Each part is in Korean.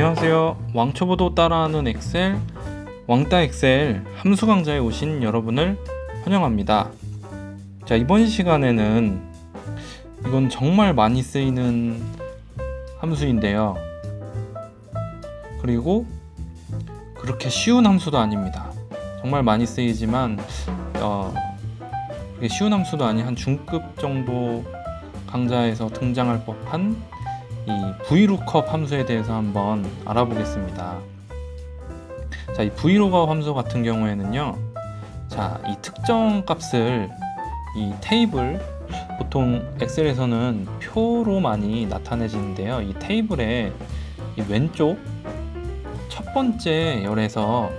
안녕하세요. 왕초보도 따라하는 엑셀 왕따 엑셀 함수 강좌에 오신 여러분을 환영합니다. 자, 이번 시간에는 이건 정말 많이 쓰이는 함수인데요. 그리고 그렇게 쉬운 함수도 아닙니다. 정말 많이 쓰이지만 어, 쉬운 함수도 아닌 한 중급 정도 강좌에서 등장할 법한 이 VLOOKUP 함수에 대해서 한번 알아보겠습니다. 자, 이 VLOOKUP 함수 같은 경우에는요. 자, 이 특정 값을 이 테이블 보통 엑셀에서는 표로 많이 나타내지는데요. 이 테이블의 이 왼쪽 첫 번째 열에서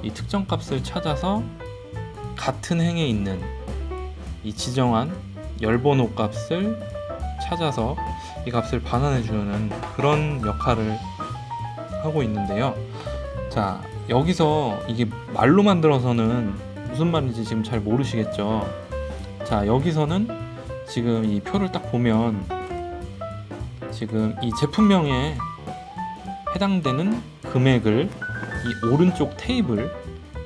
이 특정 값을 찾아서 같은 행에 있는 이 지정한 열 번호 값을 찾아서 이 값을 반환해 주는 그런 역할을 하고 있는데요. 자, 여기서 이게 말로 만들어서는 무슨 말인지 지금 잘 모르시겠죠. 자, 여기서는 지금 이 표를 딱 보면 지금 이 제품명에 해당되는 금액을 이 오른쪽 테이블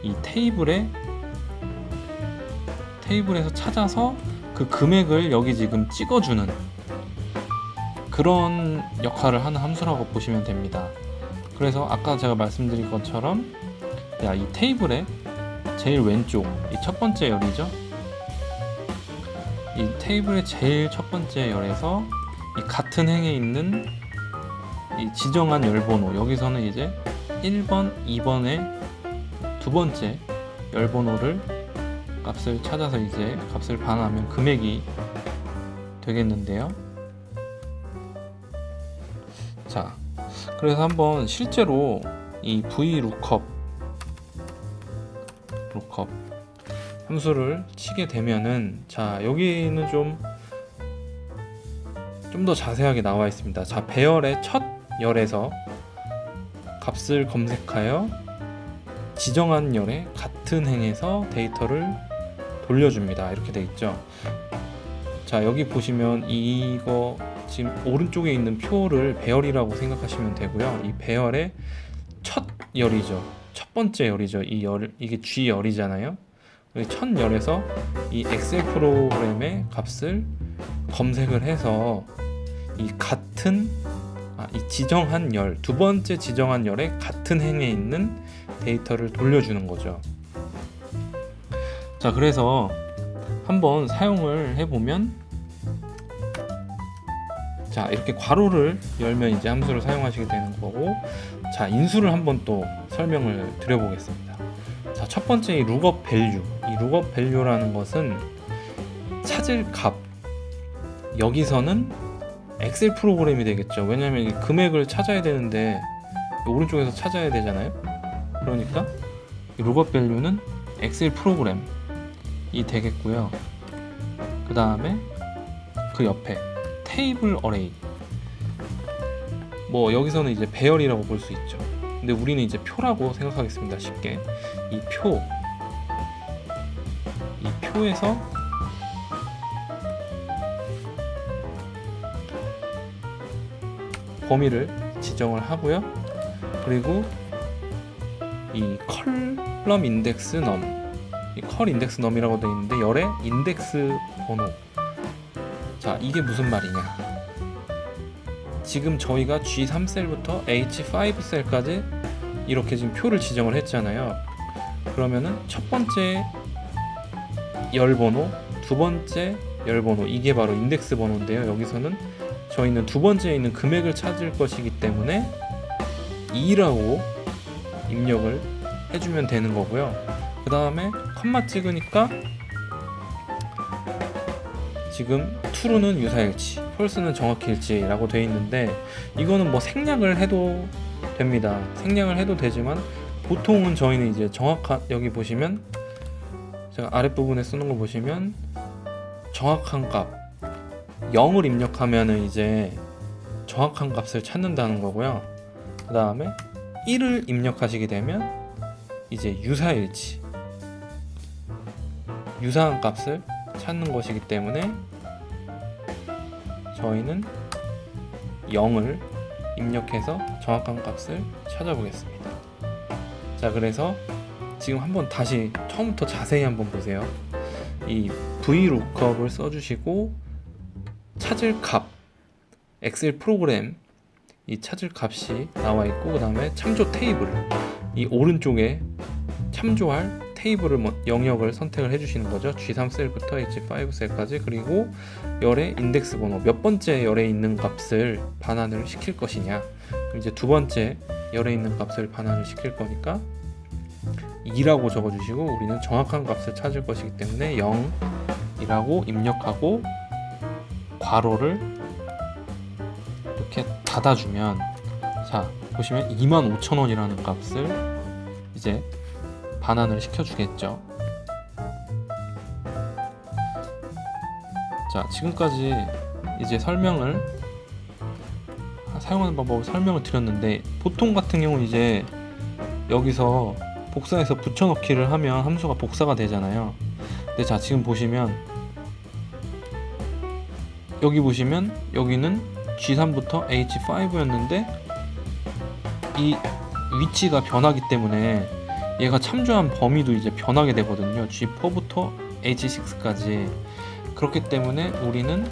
이 테이블에 테이블에서 찾아서 그 금액을 여기 지금 찍어주는 그런 역할을 하는 함수라고 보시면 됩니다. 그래서 아까 제가 말씀드린 것처럼 야, 이 테이블의 제일 왼쪽 이 첫 번째 열이죠. 이 테이블의 제일 첫 번째 열에서 이 같은 행에 있는 이 지정한 열 번호 여기서는 이제 1번, 2번의 두 번째 열 번호를 값을 찾아서 이제 값을 반하면 금액이 되겠는데요. 자, 그래서 한번 실제로 이 VLOOKUP lookup 함수를 치게 되면은 자 여기는 좀 좀 더 자세하게 나와 있습니다. 자 배열의 첫 열에서 값을 검색하여 지정한 열에 같은 행에서 데이터를 돌려줍니다. 이렇게 돼 있죠. 자 여기 보시면 이거 지금 오른쪽에 있는 표를 배열이라고 생각하시면 되고요. 이 배열의 첫 열이죠. 첫 번째 열이죠. 이 열, 이게 G 열이잖아요. 첫 열에서 이 엑셀 프로그램의 값을 검색을 해서 이 같은 아, 이 지정한 열, 두 번째 지정한 열에 같은 행에 있는 데이터를 돌려주는 거죠. 자, 그래서 한번 사용을 해보면 자 이렇게 괄호를 열면 이제 함수를 사용하시게 되는 거고 자 인수를 한번 또 설명을 드려보겠습니다. 자 첫 번째 이 룩업 밸류 이 룩업 밸류라는 것은 찾을 값. 여기서는 엑셀 프로그램이 되겠죠. 왜냐면 이 금액을 찾아야 되는데 이 오른쪽에서 찾아야 되잖아요. 그러니까 이 룩업 밸류는 엑셀 프로그램이 되겠고요. 그 다음에 그 옆에 테이블 어레이. 뭐 여기서는 이제 배열이라고 볼 수 있죠. 근데 우리는 이제 표라고 생각하겠습니다 쉽게. 이 표. 이 표에서 범위를 지정을 하고요. 그리고 이 컬럼 인덱스 넘. 이 컬 인덱스 넘이라고 되어 있는데 열의 인덱스 번호 자, 이게 무슨 말이냐? 지금 저희가 G3셀부터 H5셀까지 이렇게 지금 표를 지정을 했잖아요. 그러면은 첫 번째 열 번호, 두 번째 열 번호 이게 바로 인덱스 번호인데요. 여기서는 저희는 두 번째에 있는 금액을 찾을 것이기 때문에 2라고 입력을 해주면 되는 거고요. 그 다음에 컴마 찍으니까 지금 true는 유사일치, false는 정확일치라고 되어 있는데 이거는 뭐 생략을 해도 됩니다. 생략을 해도 되지만 보통은 저희는 이제 정확한 여기 보시면 제가 아랫부분에 쓰는 거 보시면 정확한 값 0을 입력하면은 이제 정확한 값을 찾는다는 거고요. 그 다음에 1을 입력하시게 되면 이제 유사일치 유사한 값을 찾는 것이기 때문에 저희는 0을 입력해서 정확한 값을 찾아보겠습니다. 자, 그래서 지금 한번 다시 처음부터 자세히 한번 보세요. 이 VLOOKUP을 써주시고 찾을 값, 엑셀 프로그램 이 찾을 값이 나와 있고 그 다음에 참조 테이블 이 오른쪽에 참조할 테이블을 뭐 영역을 선택을 해주시는 거죠. G3 셀부터 H5 셀까지 그리고 열의 인덱스 번호 몇 번째 열에 있는 값을 반환을 시킬 것이냐. 이제 두 번째 열에 있는 값을 반환을 시킬 거니까 2라고 적어주시고 우리는 정확한 값을 찾을 것이기 때문에 0이라고 입력하고 괄호를 이렇게 닫아주면 자 보시면 25,000원이라는 값을 이제 반환을 시켜주겠죠. 자 지금까지 이제 설명을 사용하는 방법을 설명을 드렸는데 보통 같은 경우는 이제 여기서 복사해서 붙여넣기를 하면 함수가 복사가 되잖아요. 근데 자 지금 보시면 여기 보시면 여기는 G3부터 H5였는데 이 위치가 변하기 때문에 얘가 참조한 범위도 이제 변하게 되거든요. G4부터 H6까지 그렇기 때문에 우리는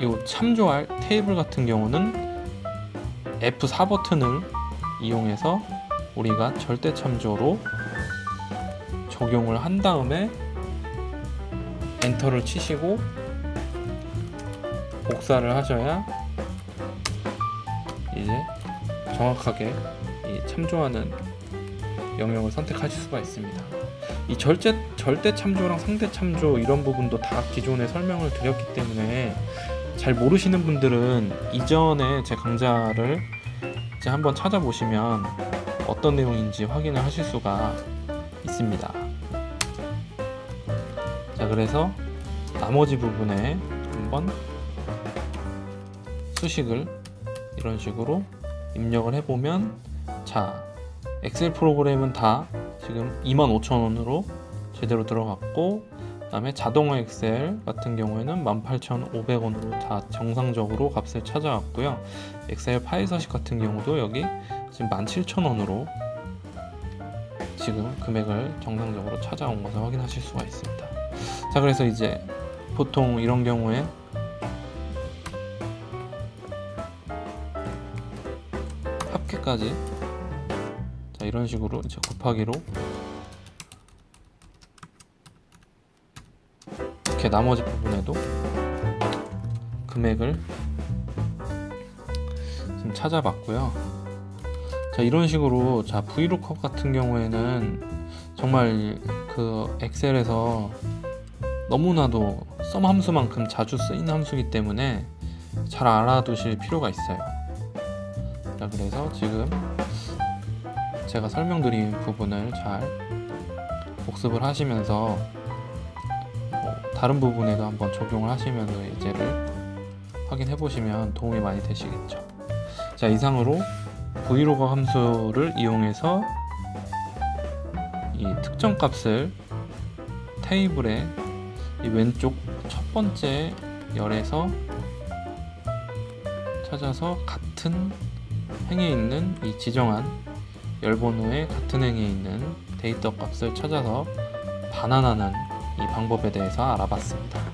이 참조할 테이블 같은 경우는 F4 버튼을 이용해서 우리가 절대 참조로 적용을 한 다음에 엔터를 치시고 복사를 하셔야 이제 정확하게 이 참조하는 영역을 선택하실 수가 있습니다. 이 절대 절대 참조랑 상대 참조 이런 부분도 다 기존에 설명을 드렸기 때문에 잘 모르시는 분들은 이전에 제 강좌를 이제 한번 찾아보시면 어떤 내용인지 확인을 하실 수가 있습니다. 자, 그래서 나머지 부분에 한번 수식을 이런 식으로 입력을 해보면 자, 엑셀 프로그램은 다 지금 25,000원으로 제대로 들어갔고 그다음에 자동화 엑셀 같은 경우에는 18,500원으로 다 정상적으로 값을 찾아왔고요. 엑셀 파일 서식 같은 경우도 여기 지금 17,000원으로 지금 금액을 정상적으로 찾아온 것을 확인하실 수가 있습니다. 자, 그래서 이제 보통 이런 경우에 합계까지 자, 이런 식으로 이제 곱하기로 이렇게 나머지 부분에도 금액을 지금 찾아봤고요. 자 이런 식으로 자 VLOOKUP 같은 경우에는 정말 그 엑셀에서 너무나도 썸 함수만큼 자주 쓰이는 함수이기 때문에 잘 알아두실 필요가 있어요. 자 그래서 지금 제가 설명드린 부분을 잘 복습을 하시면서 뭐 다른 부분에도 한번 적용을 하시면서 예제를 확인해 보시면 도움이 많이 되시겠죠. 자 이상으로 브이로그 함수를 이용해서 이 특정 값을 테이블의 이 왼쪽 첫 번째 열에서 찾아서 같은 행에 있는 이 지정한 열 번호의 같은 행에 있는 데이터 값을 찾아서 반환하는 이 방법에 대해서 알아봤습니다.